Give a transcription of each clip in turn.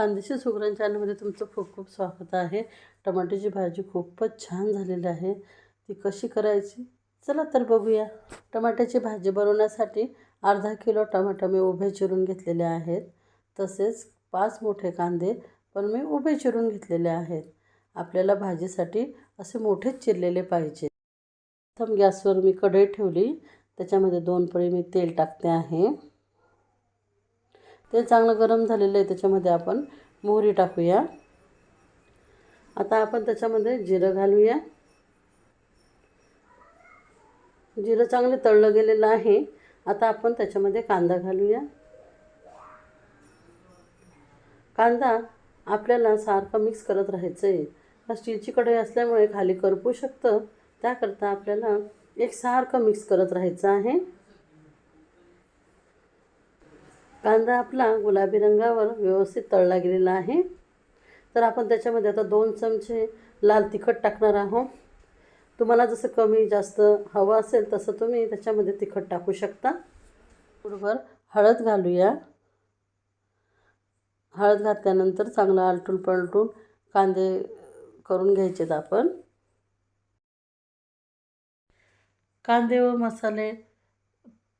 खानदेशी सुगरण चॅनलमध्ये तुमचं खूप खूप स्वागत आहे. टमाट्याची भाजी खूपच छान झालेली आहे. ती कशी करायची? चला तर बघूया. टमाट्याची भाजी बनवण्यासाठी अर्धा किलो टमाटर मी उभे चिरून घेतलेले आहेत. तसेच पाच मोठे कांदे पण मी उभे चिरून घेतलेले आहेत. आपल्याला भाजीसाठी असे मोठेच चिरलेले पाहिजे. प्रथम गॅसवर मी कढई ठेवली. त्याच्यामध्ये दोन पळी मी तेल टाकते आहे. ते चांगलं गरम झालेलं आहे त्याच्यामध्ये आपण मोहरी टाकूया. आता आपण त्याच्यामध्ये जिरं घालूया. जिरं चांगलं तळलं गेलेलं आहे. आता आपण त्याच्यामध्ये कांदा घालूया. कांदा आपल्याला सारखं मिक्स करत राहायचं आहे हा स्टीलची कढई असल्यामुळे खाली करपू शकतं. त्याकरता आपल्याला एक सारखं मिक्स करत राहायचं आहे. कांदा आपला गुलाबी रंगावर व्यवस्थित तळला गेलेला आहे. तर आपण त्याच्यामध्ये आता दोन चमचे लाल तिखट टाकणार आहोत. तुम्हाला जसं कमी जास्त हवं असेल तसं तुम्ही त्याच्यामध्ये तिखट टाकू शकता. बरोबर. हळद घालूया. हळद घातल्यानंतर चांगलं आलटून पलटून कांदे करून घ्यायचेत आपण. कांदे व मसाले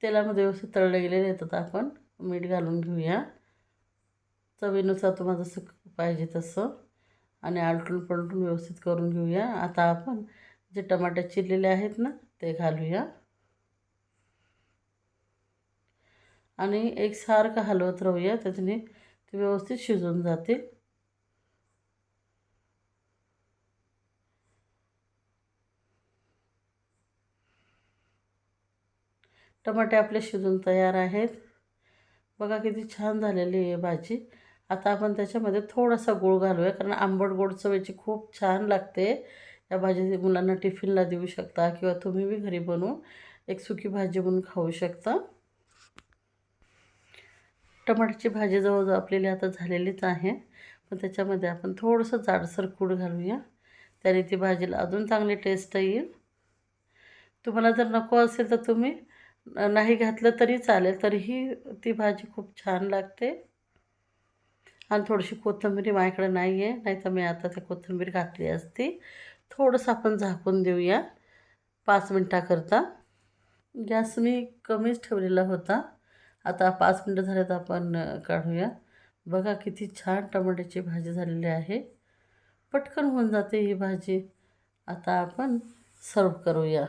तेलामध्ये व्यवस्थित तळले गेलेले येतात आपण. मीठ घालून घेऊया. चवीनुसार तुम्हाला जसं पाहिजे तसं. आणि आलटून पलटून व्यवस्थित करून घेऊया. आता आपण जे टमाटे चिरलेले आहेत ना ते घालूया. आणि एकसारखं हलवत राहूया. त्याच्याने ते व्यवस्थित शिजून जातील. टमाटे आपले शिजून तयार आहेत. बघा किती छान झालेली आहे भाजी. आता आपण त्याच्यामध्ये थोडासा गूळ घालूया कारण आंबट गोड चवीची खूप छान लागते. या भाजी मुलांना टिफिनला देऊ शकता किंवा तुम्ही बी घरी बनवून एक सुकी भाजी म्हणून खाऊ शकता. टमाट्याची भाजी जवळजवळ आपल्याला आता झालेलीच आहे. पण त्याच्यामध्ये आपण थोडंसं जाडसर कूड घालूया. त्याने ती भाजीला अजून चांगली टेस्ट येईल. तुम्हाला जर नको असेल तर तुम्ही नाही घातलं तरी चालेल तरीही ती भाजी खूप छान लागते. आणि थोडीशी कोथिंबीर माझ्याकडे नाही आहे नाही तर मी आता ते कोथिंबीर घातली असती. थोडंसं आपण झाकून देऊया पाच मिनटाकरता. गॅस मी कमीच ठेवलेला होता. आता पाच मिनटं झाल्यात आपण काढूया. बघा किती छान टमाट्याची भाजी झालेली आहे. पटकन होऊन जाते ही भाजी. आता आपण सर्व करूया.